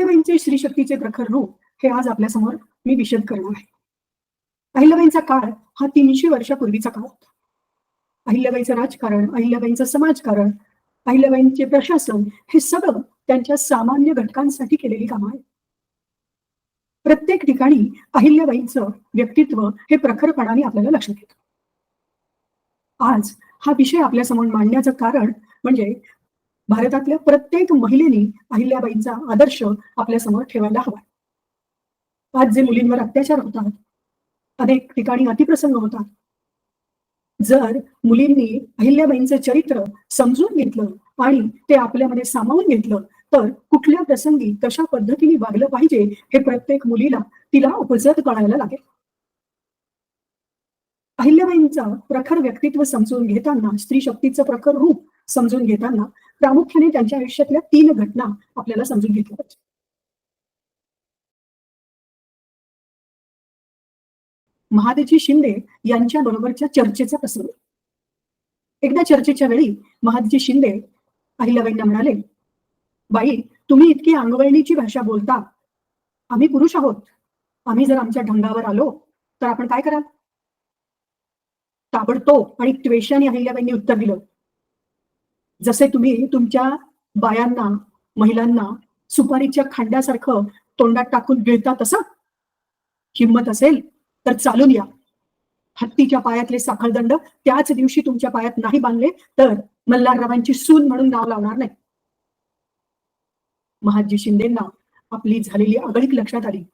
अहिल्याबाईंचे श्रीशक्तीचे प्रखर रूप हे आज आपल्यासमोर मी विशद करणार आहे. अहिल्याबाईंचा काळ हा तीनशे वर्षापूर्वीचा काळ होता. अहिल्याबाईचं राजकारण अहिल्याबाईंचं समाजकारण अहिल्याबाईंचे प्रशासन हे सगळं त्यांच्या सामान्य घटकांसाठी केलेली कामं आहेत. प्रत्येक ठिकाणी अहिल्याबाईंचं व्यक्तित्व हे प्रखरपणाने आपल्याला लक्षात येतं. आज हा विषय आपल्यासमोर मांडण्याचं कारण म्हणजे भारतातल्या प्रत्येक महिलेने अहिल्याबाईंचा आदर्श आपल्यासमोर ठेवायला हवा. आज जे मुलींवर अत्याचार होतात अनेक ठिकाणी अतिप्रसंग होतात. जर मुलींनी अहिल्याबाईंचं चरित्र समजून घेतलं आणि ते आपल्यामध्ये सामावून घेतलं तर कुठल्या प्रसंगी कशा पद्धतीने वागलं पाहिजे हे प्रत्येक मुलीला तिला उपजत कळायला लागेल. अहिल्याबाईंचा प्रखर व्यक्तित्व समजून घेताना स्त्री शक्तीचं प्रखर रूप समजून घेताना प्रामुख्याने त्यांच्या आयुष्यातल्या तीन घटना आपल्याला समजून घेतल्या पाहिजे महादेजी शिंदे यांच्या बरोबरच्या चर्चेचा प्रसंग. एकदा चर्चेच्या वेळी महादेजी शिंदे अहिल्याबाईंना म्हणाले बाई तुम्ही इतकी अंगवळणीची भाषा बोलता. आम्ही पुरुष आहोत. आम्ही जर आमच्या ढंगावर आलो तर आपण काय कराल? ताबडतोब आणि त्वेषाने अहिल्याबाईंनी उत्तर दिलं जसे तुम्ही तुमच्या बायांना महिलांना सुपारीच्या खांड्यासारखं तोंडात टाकून गिळता तसं? हिंमत असेल तर चालून या. हत्तीच्या पायातले साखळदंड त्याच दिवशी तुमच्या पायात नाही बांधले तर मल्हाररावांची सून म्हणून नाव लावणार नाही. महाजी शिंदेना आपली झालेली आगळीक लक्षात आली.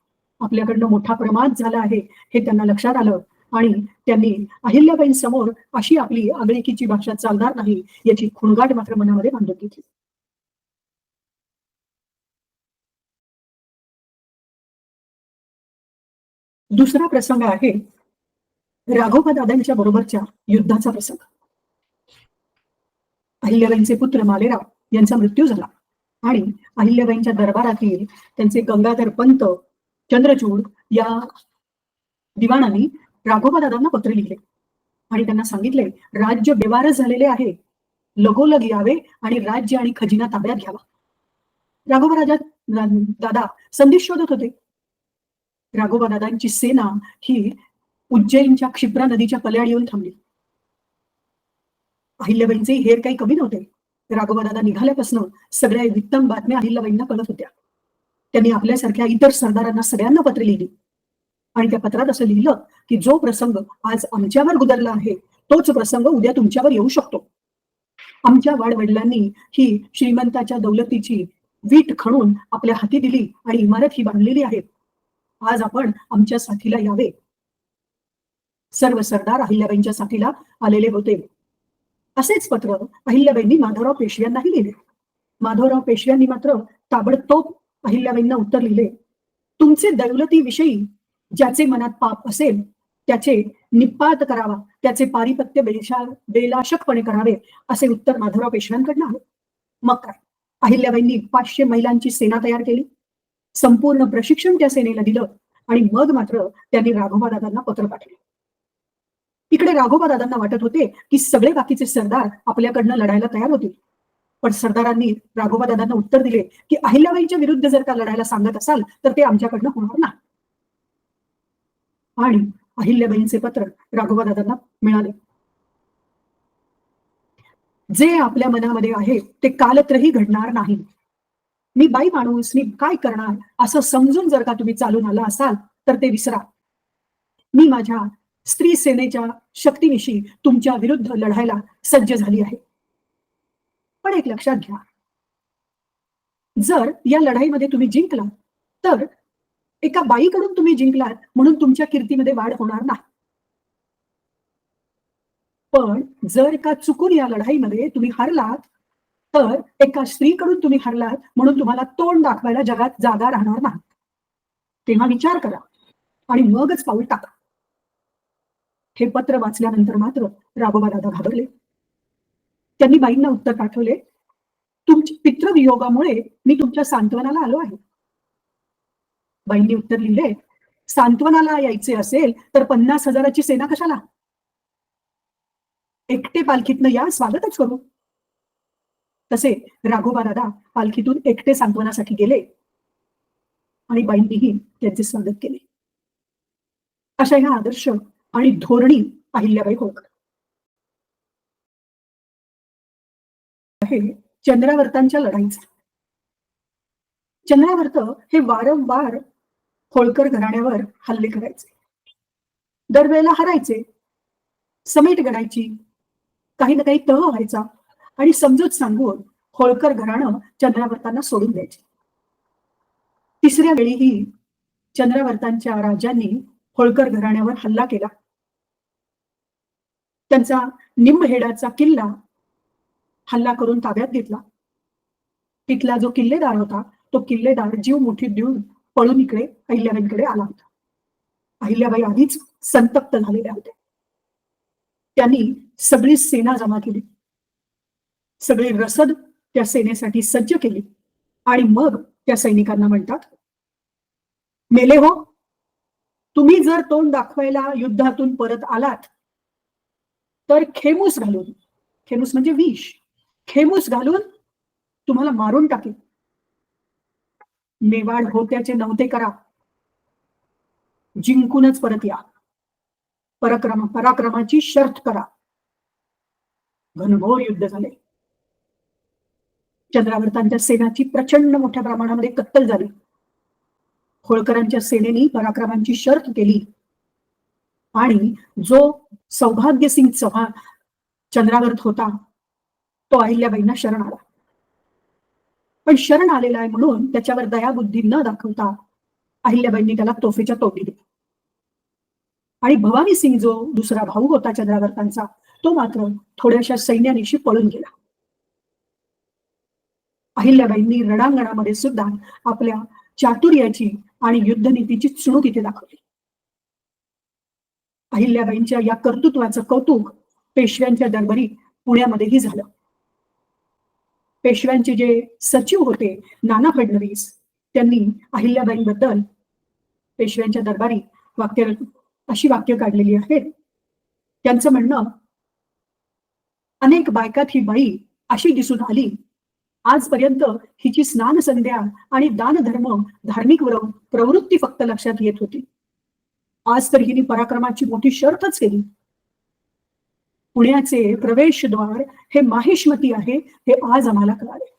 आपल्याकडनं मोठा प्रमाद झाला आहे हे त्यांना लक्षात आलं. आणि त्यांनी अहिल्याबाईंसमोर अशी आपली आगळिकीची भाषा चालणार नाही याची खुणगाट मात्र मनामध्ये बांधून घेतली. दुसरा प्रसंग आहे राघोबा दादांच्या बरोबरच्या युद्धाचा प्रसंग. अहिल्याबाईंचे पुत्र मालेराव यांचा मृत्यू झाला आणि अहिल्याबाईंच्या दरबारातील त्यांचे गंगाधर पंत चंद्रचूड या दिवाणांनी राघोबा दादांना पत्र लिहिले. आणि त्यांना सांगितले राज्य बेवारस झालेले आहे. लगोलग यावे आणि राज्य आणि खजिना ताब्यात घ्यावा. राघोबा राजा दादा संधी शोधत होते. राघोबा दादांची सेना ही उज्जैनच्या क्षिप्रा नदीच्या पल्याड येऊन थांबली. अहिल्याबाईंचे हेर काही कमी नव्हते. राघोबा दादा निघाल्यापासून सगळ्या वित्तम बातम्या अहिल्याबाईंना कळत होत्या. त्यांनी आपल्यासारख्या इतर सरदारांना सगळ्यांना पत्र लिहिली. आणि त्या पत्रात असं लिहिलं की जो प्रसंग आज आमच्यावर गुदरला आहे तोच प्रसंग उद्या तुमच्यावर येऊ शकतो. आमच्या वाडवडिलांनी ही श्रीमंताच्या दौलतीची वीट खणून आपल्या हाती दिली आणि इमारत ही बांधलेली आहे. आज आपण आमच्या साथीला यावे. सर्व सरदार अहिल्याबाईंच्या साथीला आलेले होते. असेच पत्र अहिल्याबाईंनी माधवराव पेशव्यांनाही लिहिले. माधवराव पेशव्यांनी मात्र ताबडतोब अहिल्याबाईंना उत्तर लिहिले. तुमचे दौलतीविषयी ज्याचे मनात पाप असेल त्याचे निपात करावा त्याचे पारिपत्य बेशा बेलाशकपणे करावे असे उत्तर माधवराव पेशव्यांकडनं आहे मग काय? अहिल्याबाईंनी पाचशे महिलांची सेना तयार केली. संपूर्ण प्रशिक्षण त्या सेनेला दिलं आणि मग मात्र त्यांनी राघोबा दादांना पत्र पाठवले. इकडे राघोबा दादांना वाटत होते की सगळे बाकीचे सरदार आपल्याकडनं लढायला तयार होतील. पण सरदारांनी राघोबा दादांना उत्तर दिले की अहिल्याबाईंच्या विरुद्ध जर का लढायला सांगत असाल तर ते आमच्याकडनं होणार नाही. आणि अहिल्याबाईंचे पत्र राघोबादादांना मिळाले. जे आपल्या मनामध्ये आहे ते कालत्रही घडणार नाही. मी बाई माणूस मी काय करणार? असं समजून जर का तुम्ही चालून आला असाल तर ते विसरा. मी माझ्या स्त्री सेनेच्या शक्तीविषयी तुमच्या विरुद्ध लढायला सज्ज झाली आहे. पण एक लक्षात घ्या. जर या लढाईमध्ये तुम्ही जिंकला तर एका बाईकडून तुम्ही जिंकलात म्हणून तुमच्या कीर्तीमध्ये वाढ होणार नाही. पण जर एका चुकून या लढाईमध्ये तुम्ही हरलात तर एका स्त्रीकडून तुम्ही हरलात म्हणून तुम्हाला तोंड दाखवायला जगात जागा राहणार नाही. तेव्हा विचार करा आणि मगच पाऊल टाका. हे पत्र वाचल्यानंतर मात्र राघोबा दादा घाबरले. त्यांनी बाईंना उत्तर पाठवले तुमच्या पितृवियोगामुळे मी तुमच्या सांत्वनाला आलो आहे. बाईंनी उत्तर लिहिले. सांत्वनाला यायचे असेल तर पन्नास हजाराची सेना कशाला? एकटे पालखीतनं या स्वागतच करू. तसे राघोबा दादा पालखीतून एकटे सांत्वनासाठी गेले. आणि बाईंनीही त्यांचे स्वागत केले. अशा ह्या आदर्श आणि धोरणी अहिल्याबाई होळकर आहे चंद्रावर्तांच्या लढाईचा. चंद्रावर्त हे वारंवार होळकर घराण्यावर हल्ले करायचे. दरवेळेला हरायचे. समेट गडायची काही ना काही तह व्हायचा आणि समजूत सांगून होळकर घराणं चंद्रावर्तांना सोडून द्यायचे. तिसऱ्या वेळीही चंद्रावर्तांच्या राजांनी होळकर घराण्यावर हल्ला केला. त्यांचा निंबहेडाचा किल्ला हल्ला करून ताब्यात घेतला. तिथला जो किल्लेदार होता तो किल्लेदार जीव मुठीत देऊन पळून इकडे अहिल्याबाईंकडे आला होता. अहिल्याबाई आधीच संतप्त झालेल्या होत्या. त्यांनी सगळी सेना जमा केली. सगळी रसद त्या सेनेसाठी सज्ज केली. आणि मग त्या सैनिकांना म्हणतात मेले हो तुम्ही जर तोंड दाखवायला युद्धातून परत आलात तर खेमूस घालून खेमूस म्हणजे विष खेमूस घालून तुम्हाला मारून टाकेल. मेवाड होत्याचे नव्हते करा. जिंकूनच परत या. पराक्रम पराक्रमाची शर्त करा. घनघोर युद्ध झाले. चंद्रावर्तांच्या सेनाची प्रचंड मोठ्या प्रमाणामध्ये कत्तल झाली. होळकरांच्या सेनेने पराक्रमांची शर्त केली. आणि जो सौभाग्यसिंग चव्हाण चंद्रावर्त होता तो अहिल्याबाईंना शरण आला. पण शरण आलेला आहे म्हणून त्याच्यावर दयाबुद्धी न दाखवता अहिल्याबाईंनी त्याला तोफेच्या तोंडी दिली. आणि भवानी सिंग जो दुसरा भाऊ होता चंद्रावर्तांचा तो मात्र थोड्याशा सैन्यानिशी पळून गेला. अहिल्याबाईंनी रणांगणामध्ये सुद्धा आपल्या चातुर्याची आणि युद्धनीतीची चुणूक इथे दाखवली. अहिल्याबाईंच्या या कर्तृत्वाचं कौतुक पेशव्यांच्या दरबारी पुण्यामध्येही झालं. पेशव्यांचे जे सचिव होते नाना फडणवीस त्यांनी अहिल्याबाईंबद्दल पेशव्यांच्या दरबारी वाक्य अशी वाक्य काढलेली आहेत. त्यांचं म्हणणं अनेक बायकात ही बाई अशी दिसून आली. आजपर्यंत हिची स्नान संध्या आणि दानधर्म धार्मिक प्रवृत्ती फक्त लक्षात येत होती. आज तर हिने पराक्रमाची मोठी शर्तच केली. पुण्याचे प्रवेशद्वार हे माहिष्मती आहे हे आज आम्हाला कळाले.